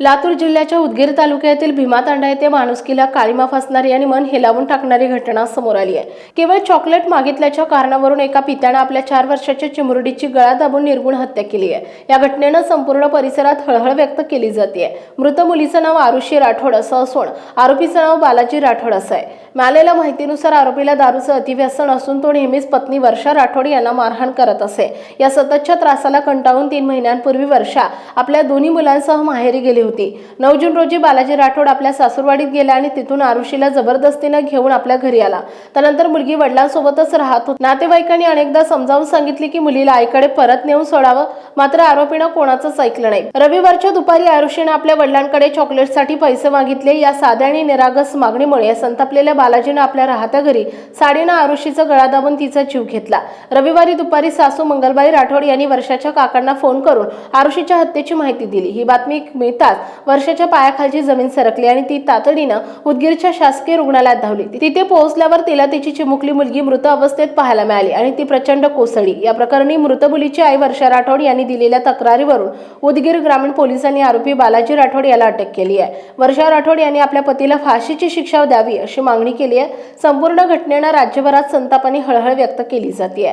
लातूर जिल्ह्याच्या उदगीर तालुक्यातील भीमातांडा येथे माणुसकीला काळीमा फासणारी आणि मन हेलावून टाकणारी घटना समोर आली आहे. केवळ चॉकलेट मागितल्याच्या कारणावरून एका पित्यानं आपल्या चार वर्षाच्या चिमुरडीची गळा दाबून निर्गुण हत्या केली आहे. या घटनेनं संपूर्ण परिसरात हळहळ व्यक्त केली जाते मृत मुलीचं नाव आरुषी राठोड असं असून आरोपीचं नाव बालाजी राठोड असं आहे. मिळालेल्या माहितीनुसार आरोपीला दारूचं अतिव्यसन असून तो नेहमीच पत्नी वर्षा राठोड यांना मारहाण करत असे. या सततच्या त्रासाला कंटाळून तीन महिन्यांपूर्वी वर्षा आपल्या दोन्ही मुलांसह माहेरी गेली होती. नऊ जून रोजी बालाजी राठोड आपल्या सासूरवाडीत गेला आणि तिथून आरुषीला जबरदस्तीनं घेऊन आपल्या घरी आला. त्यानंतर मुलगी वडिलांसोबतच राहत होती. नातेवाईकांनी अनेकदा समजावून सांगितले की मुलीला आईकडे परत नेऊन सोडावं मात्र आरोपीनं कोणाचंच ऐकलं नाही. रविवारच्या दुपारी आरुषीनं आपल्या वडिलांकडे चॉकलेटसाठी पैसे मागितले. या साध्या आणि निरागस मागणीमुळे संतापलेल्या बालाजीनं आपल्या राहत्या घरी साडीनं आरुषीचा गळा दाबून तिचा जीव घेतला. रविवारी दुपारी सासू मंगलबाई राठोड यांनी वर्षाच्या काकांना फोन करून आरुषीच्या हत्येची माहिती दिली. ही बातमी मिळताच वर्षाच्या पायाखालची जमीन सरकली आणि ती तातडीनं उदगीरच्या शासकीय रुग्णालयात धावली. तिथे पोहोचल्यावर तिला तिची चिमुकली मुलगी मृत अवस्थेत पाहायला मिळाली आणि ती प्रचंड कोसळली. या प्रकरणी मृत मुलीची आई वर्षा राठोड यांनी दिलेल्या तक्रारीवरून उदगीर ग्रामीण पोलिसांनी आरोपी बालाजी राठोड याला अटक केली आहे. वर्षा राठोड यांनी आपल्या पतीला फाशीची शिक्षा द्यावी अशी मागणी केली आहे. संपूर्ण घटनेनं राज्यभरात संताप आणि हळहळ व्यक्त केली जाते